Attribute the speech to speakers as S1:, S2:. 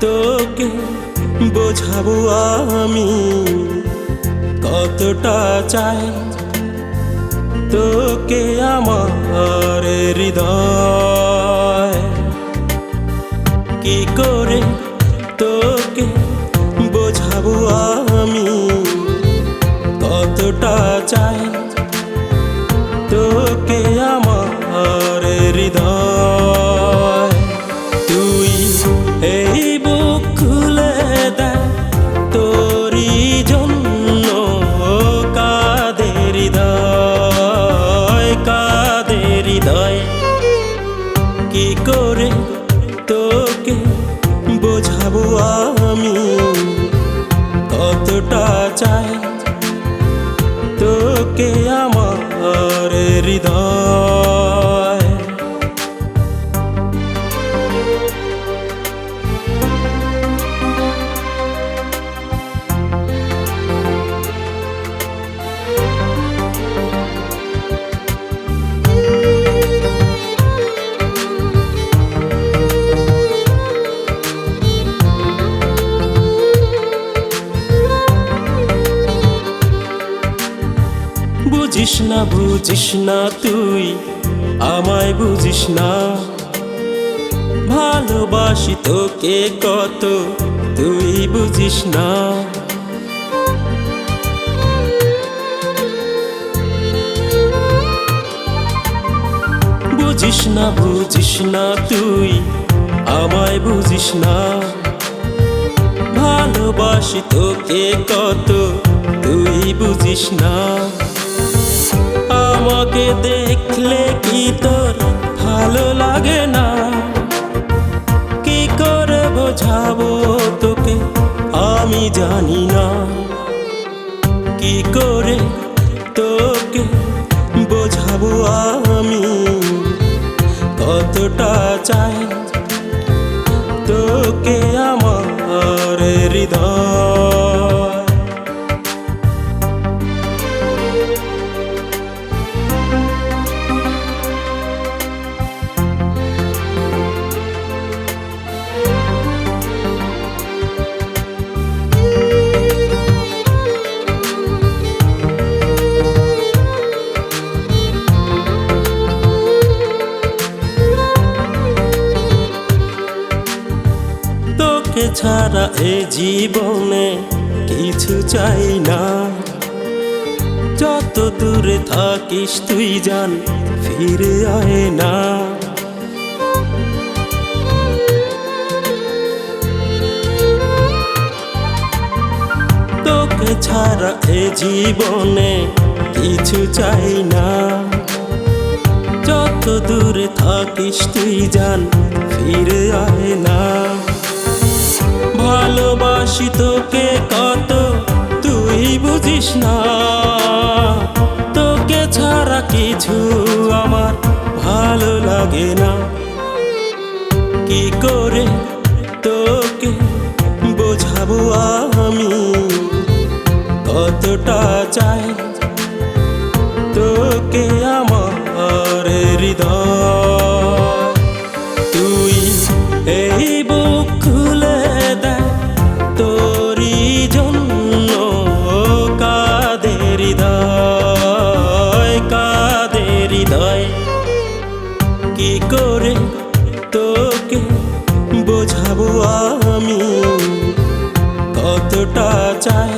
S1: তোকে বোঝাবো আমি কতটা চাই। তোকে আমার হৃদয়। কি করে তোকে বোঝাবো আমি কতটা চাই? তোকে আমার হৃদয়। তোকে বোঝাবো আমি কতটা চাই তোকে আমার হৃদয়। বুঝিস না বুঝিস না তুই, আমায় বুঝিস না ভালোবাসি তোকে কত, তুই বুঝিস না বুঝিস না বুঝিস না তুই, আমায় বুঝিস না ভালোবাসি তোকে কত, তুই বুঝিস না আমাকে দেখলে কি তোর ভালো লাগে না? কি করে বোঝাবো তোকে? আমি জানি না। কি করে তোকে বোঝাবো আমি? কতটা চাই তোকে আমার হৃদয়? তোকে ছাড়া এ জীবনে কিছু চাই না। যত দূরে থাকিস তুই জান ফিরে আয় না। তোকে ছাড়া এ জীবনে কিছু চাই না। যত দূরে থাকিস তুই জান ফিরে আয় না। ভালোবাসি তোকে কত, তুই বুঝিস না। তোকে ছাড়া কিছু আমার ভালো লাগে না। কি করে তোকে বোঝাবো আমি? কতটা চাই করে তোকে বোঝাবো আমি কতটা চাই।